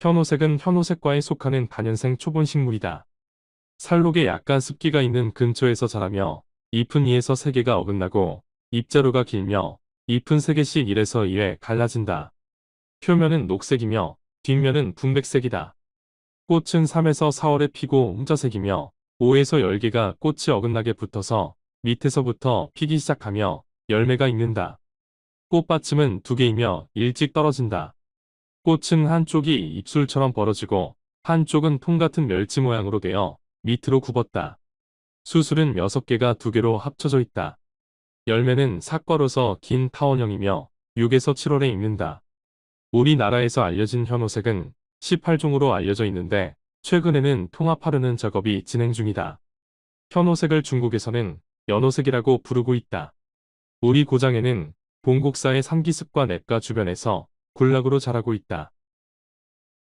현오색은 현오색과에 속하는 단연생 초본 식물이다. 살록에 약간 습기가 있는 근처에서 자라며 잎은 2에서 3개가 어긋나고 잎자루가 길며 잎은 3개씩 1에서 2회 갈라진다. 표면은 녹색이며 뒷면은 분백색이다. 꽃은 3에서 4월에 피고 웅자색이며 5에서 10개가 꽃이 어긋나게 붙어서 밑에서부터 피기 시작하며 열매가 있는다. 꽃받침은 2개이며 일찍 떨어진다. 꽃은 한쪽이 입술처럼 벌어지고 한쪽은 통 같은 멸치 모양으로 되어 밑으로 굽었다. 수술은 6개가 2개로 합쳐져 있다. 열매는 사과로서 긴 타원형이며 6에서 7월에 익는다. 우리나라에서 알려진 현오색은 18종으로 알려져 있는데 최근에는 통합하려는 작업이 진행 중이다. 현오색을 중국에서는 연오색이라고 부르고 있다. 우리 고장에는 봉곡사의 산기슭과 냇가 주변에서 군락으로 자라고 있다.